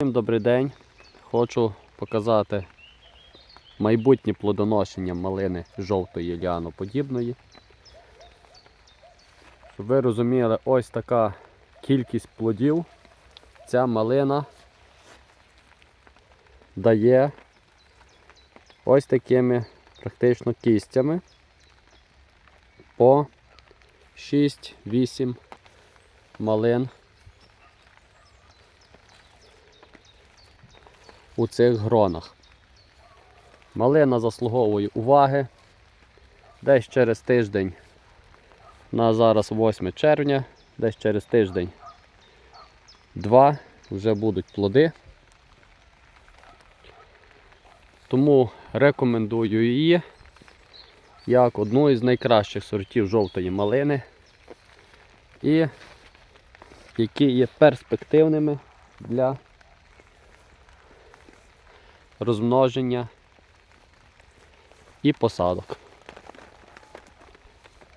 Всім добрий день. Хочу показати майбутнє плодоношення малини жовтої ліаноподібної. Щоб ви розуміли, ось така кількість плодів ця малина дає ось такими практично кістями по 6-8 малин у цих гронах. Малина заслуговує уваги. Десь через тиждень, на зараз 8 червня, десь через тиждень два вже будуть плоди. Тому рекомендую її як одну із найкращих сортів жовтої малини і які є перспективними для розмноження і посадок.